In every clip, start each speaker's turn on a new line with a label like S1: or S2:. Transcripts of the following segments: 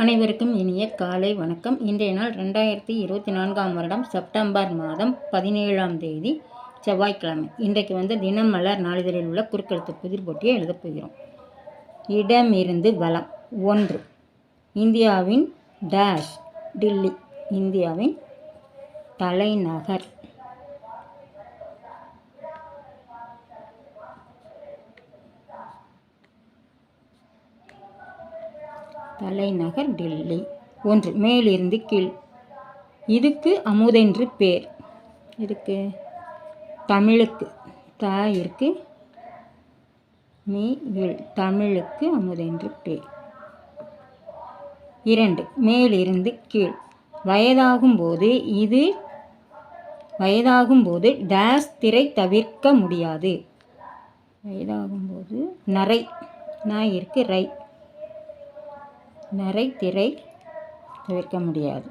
S1: அனைவருக்கும் இனிய காலை வணக்கம். இன்றைய நாள் ரெண்டாயிரத்தி இருபத்தி நான்காம் வருடம் செப்டம்பர் மாதம் பதினேழாம் தேதி செவ்வாய்க்கிழமை. இன்றைக்கு வந்து தினமலர் நாளிதழில் உள்ள குறுக்கெழுத்து புதிர் போட்டியை எழுதப் போகிறோம். இடமிருந்து வளம் ஒன்று. இந்தியாவின் டேஷ் டில்லி இந்தியாவின் தலைநகர். தலைநகர் டெல்லி. ஒன்று மேலிருந்து கீழ். இதுக்கு அமுதென்று பேர். இதுக்கு தமிழுக்கு. த இருக்கு மீ இல் தமிழுக்கு அமுதென்று பேர். இரண்டு மேலிருந்து கீழ். வயதாகும்போது இது வயதாகும்போது டேஸ் திரை தவிர்க்க முடியாது. வயதாகும்போது நரை. நான் இருக்கு ரை. நரை திரை தவிர்க்க முடியாது.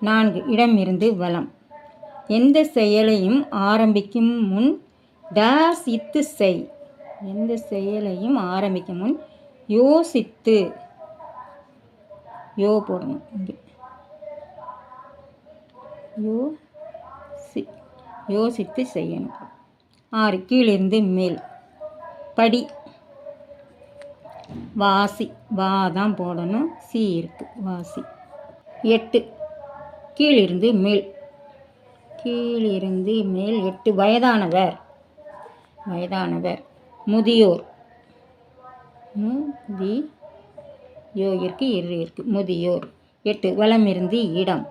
S1: நான்கு இடமிருந்து வளம் எந்த செயலையும் ஆரம்பிக்கும் முன் தாசித்து செய். எந்த செயலையும் ஆரம்பிக்கும் முன் யோசித்து. யோ போடணும் இங்கே. யோ சி யோசித்து செய்யணும். ஆறு கீழிருந்து மேல். படி. வாசி வா தான் போடணும் சி இருக்கு வாசி. எட்டு கீழிருந்து மேல். கீழிருந்து மேல் எட்டு வயதானவர். வயதானவர். முதியோர். முதி யோ இருக்கு இரு இருக்கு. முதியோர். எட்டு வளமிருந்து இடம்.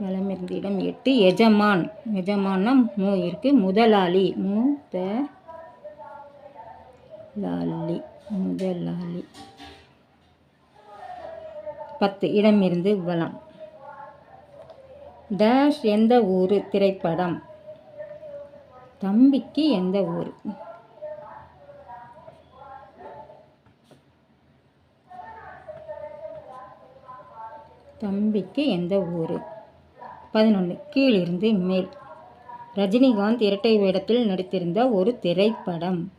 S1: வளமிருந்து இடம் எட்டு எஜமான். எஜமான்னா மூ இருக்கு முதலாளி. மூ த லாலி முதலாளி பத்து இடமிருந்து வலம். டேஷ் எந்த ஊர்? திரைப்படம். தம்பிக்கு எந்த ஊர்? தம்பிக்கு எந்த ஊர்? பதினொன்று கீழிருந்து மேல். ரஜினிகாந்த் இரட்டை வேடத்தில் நடித்திருந்த ஒரு திரைப்படம்.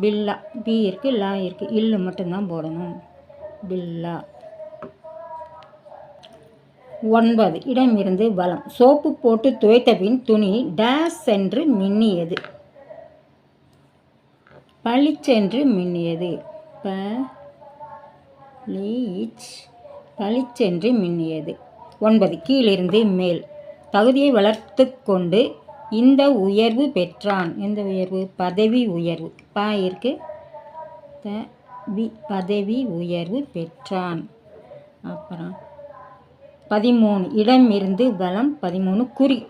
S1: பில்லா பி இருக்கு லா இருக்குது இல்லு மட்டும்தான் போடணும். பில்லா. ஒன்பது இடமிருந்து வலம். சோப்பு போட்டு துவைத்த பின் துணி டேஸ் என்று மின்னியது. பளிச்சென்று மின்னியது. ப லீச். பளிச்சென்று மின்னியது. ஒன்பது கீழிருந்து மேல். தகுதியை வளர்த்து கொண்டு இந்த உயர்வு பெற்றான். எந்த உயர்வு? பதவி உயர்வு. பா இருக்கு. த வி பதவி உயர்வு பெற்றான். அப்புறம் பதிமூணு. இடம் இருந்து வலம் பதிமூணு. குறி.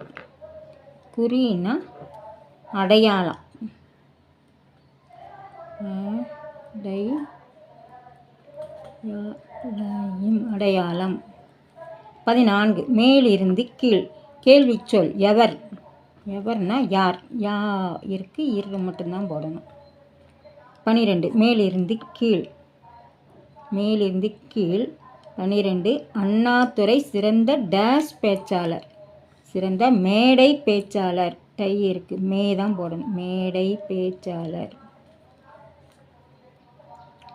S1: குறின்னா அடையாளம். அடையாளம். பதினான்கு. மேலிருந்து கீழ். கேள்வி சொல். எவர்? எவர்னா யார்? யா இருக்கு இரு மட்டும்தான் போடணும். பனிரெண்டு மேலிருந்து கீழ். மேலிருந்து கீழ் பனிரெண்டு அண்ணாதுரை சிறந்த டேஷ் பேச்சாளர். சிறந்த மேடை பேச்சாளர். டை இருக்கு மே தான் போடணும். மேடை பேச்சாளர்.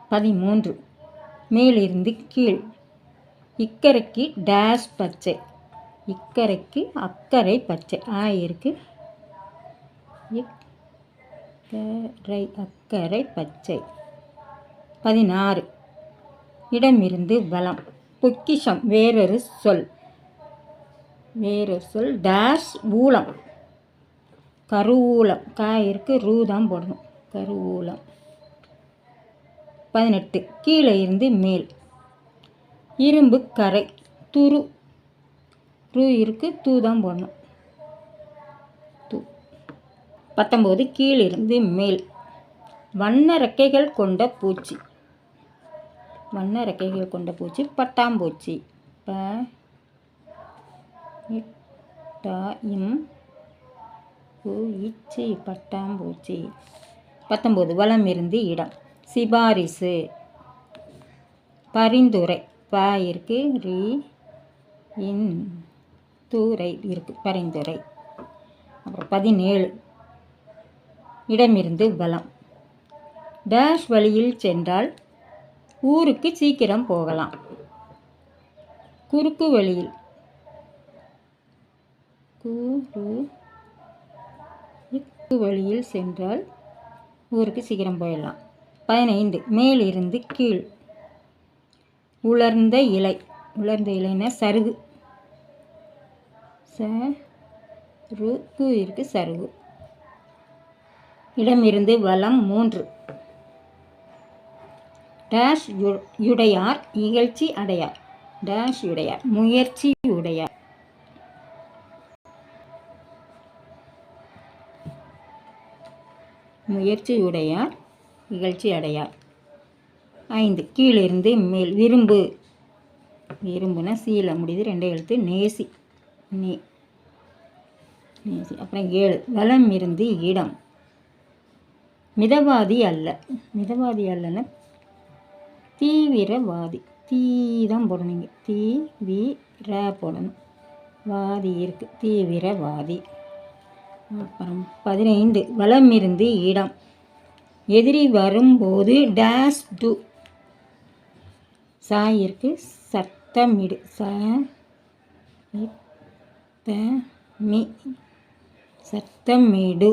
S1: பதிமூன்று மேலிருந்து கீழ். இக்கரைக்கு டேஷ் பச்சை. இக்கரைக்கு அக்கறை பச்சை. ஆ இருக்கு. இக்கரை அக்கறை பச்சை. பதினாறு. இடமிருந்து பலம் பொக்கிஷம் வேறொரு சொல். வேறொரு சொல் டேஷ் ஊலம். கருவூலம். கா இருக்கு. ரூ தான் போடணும். கருவூலம். பதினெட்டு. கீழே இருந்து மேல். இரும்பு கரை. துரு ரூ இருக்குது தூ தான் போடணும். தூ. பத்தொம்போது கீழிருந்து மேல். வண்ண ரெக்கைகள் கொண்ட பூச்சி. வண்ண ரெக்கைகள் கொண்ட பூச்சி பட்டாம்பூச்சி. ப இம் பூ இச்சி பட்டாம்பூச்சி. பத்தொம்போது வளம் இருந்து இடம். சிபாரிசு. பரிந்துரை. ப இருக்கு ரி இன். தூரை இருக்கு பரிந்துரை. அப்புறம் பதினேழு. இடமிருந்து வலம். டேஷ் வழியில் சென்றால் ஊருக்கு சீக்கிரம் போகலாம். குறுக்கு வழியில். குறுக்கு வழியில் சென்றால் ஊருக்கு சீக்கிரம் போயிடலாம். பதினைந்து. மேலிருந்து கீழ். உலர்ந்த இலை. உலர்ந்த இலைன்னா சருகு. சருகு இருக்கு சருகு. இடமிருந்து வலம் மூன்று. டேஷ் யு- யுடையார் இகழ்ச்சி அடையார். டேஷ் யுடையார் முயற்சி உடையார் முயற்சி உடையார் இகழ்ச்சி அடையார். ஐந்து. கீழிருந்து மேல் விரும்பு. விரும்புனா சீல முடியுது ரெண்டு எழுத்து நேசி. நே அப்புறம் ஏழு. வளம் இருந்து இடம். மிதவாதி அல்ல. மிதவாதி அல்லன்னா தீவிரவாதி. தீ தான் போடணுங்க தீ வி ர போடணும் வாதி இருக்கு. தீவிரவாதி. அப்புறம் பதினைந்து. வளமிருந்து இருந்து இடம். எதிரி வரும்போது டேஸ் டு. சா இருக்கு. சத்தமிடு. ச. த. மி. சத்தமேடு.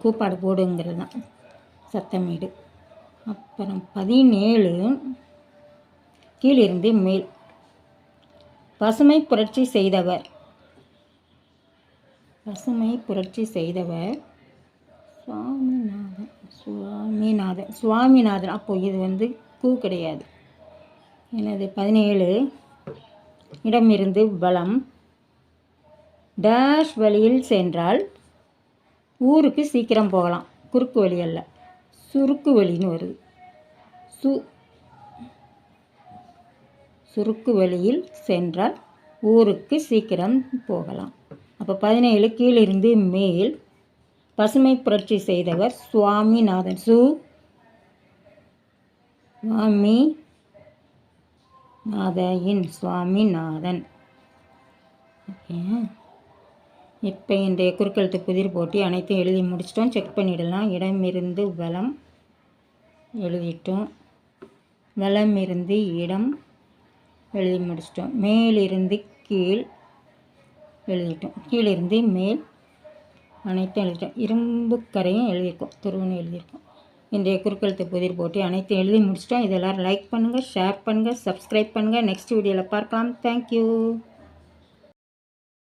S1: கூப்பாடு போடுங்கிறது தான் சத்தமிடு. அப்புறம் பதினேழு. கீழிருந்து மேல். பசுமை புரட்சி செய்தவர். பசுமை புரட்சி செய்தவர் சுவாமிநாதன். சுவாமிநாதன். சுவாமிநாதன். அப்போ இது வந்து கூ கிடையாது. எனது பதினேழு. இடமிருந்து பலம் டேஷ் வழியில் சென்றால் ஊருக்கு சீக்கிரம் போகலாம். குறுக்கு வழி அல்ல. சுருக்கு வழின்னு வருது. சு சுருக்கு வழியில் சென்றால் ஊருக்கு சீக்கிரம் போகலாம். அப்போ பதினேழு கீழிருந்து மேல் பசுமை புரட்சி செய்தவர் சுவாமிநாதன். சு சுவாமி நாதையின் சுவாமிநாதன். ஓகே. இப்போ இந்த குறுக்கெழுத்து புதிர் போட்டி அனைத்தையும் எழுதி முடிச்சிட்டோம். செக் பண்ணிடலாம். இடமிருந்து வலம் எழுதிட்டோம். வளமிருந்து இடம் எழுதி முடிச்சிட்டோம். மேலிருந்து கீழ் எழுதிட்டோம். கீழிருந்து மேல் அனைத்தும் எழுதிட்டோம். இரும்புக்கரையும் எழுதியிருக்கோம். துருவன்னு எழுதியிருக்கோம். இன்றைய குறுக்கெழுத்து புதிர் போட்டி அனைத்தையும் எழுதி முடிச்சிட்டோம். இதெல்லாம் லைக் பண்ணுங்கள் ஷேர் பண்ணுங்கள் சப்ஸ்கிரைப் பண்ணுங்கள் நெக்ஸ்ட் வீடியோவில் பார்க்கலாம். தேங்க்யூ